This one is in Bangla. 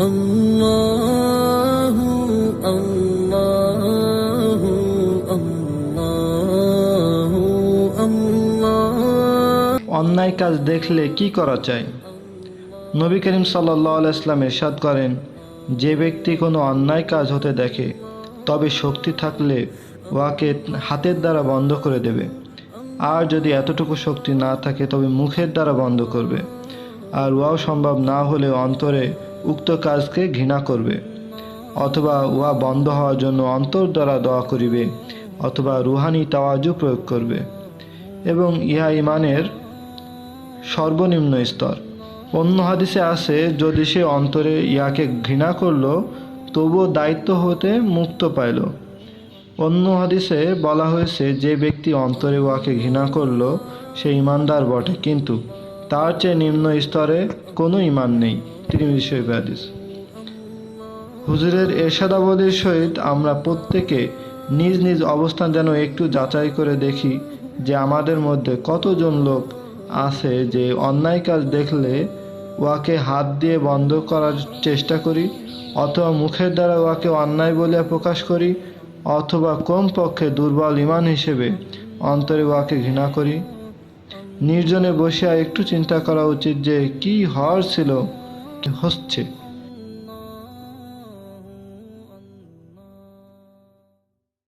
الله الله الله الله অন্যায় কাজ দেখলে কি করা চাই নবী করিম সাল্লাহ ইসলাম ইরশাদ করেন যে ব্যক্তি কোনো অন্যায় কাজ হতে দেখে তবে শক্তি থাকলে উহাকে হাতের দ্বারা বন্ধ করে দেবে আর যদি এতটুকু শক্তি না থাকে তবে মুখের দ্বারা বন্ধ করবে আর উহাও সম্ভব না হলে অন্তরে উক্ত কাজকে ঘৃণা করবে, অথবা উহা বন্ধ হওয়ার জন্য অন্তর দ্বারা দোয়া করিবে, অথবা রুহানি তাওয়াজু প্রয়োগ করবে। এবং ইহা ইমানের সর্বনিম্ন স্তর। অন্য হাদিসে আছে, যদি সে অন্তরে ইয়াকে ঘৃণা করল, তবুও দায়িত্ব হতে মুক্ত পাইল। অন্য হাদিসে বলা হয়েছে, যে ব্যক্তি অন্তরে উহাকে ঘৃণা করল, সে ইমানদার বটে। কিন্তু তার চেয়ে নিম্ন স্তরে কোনো ইমান নেই, তিরমিজি হুজুরের এরশাদাবলীর সহিত আমরা প্রত্যেকে নিজ নিজ অবস্থান যেন একটু যাচাই করে দেখি যে আমাদের মধ্যে কতজন লোক আছে যে অন্যায় কাজ দেখলে উহাকে হাত দিয়ে বন্ধ করার চেষ্টা করি, অথবা মুখের দ্বারা উহাকে অন্যায় বলিয়া প্রকাশ করি, অথবা কমপক্ষে দুর্বল ইমান হিসেবে অন্তরে উহাকে ঘৃণা করি। নির্জনে বসিয়া একটু চিন্তা করা উচিত যে কি হওয়ার ছিল কি হচ্ছে।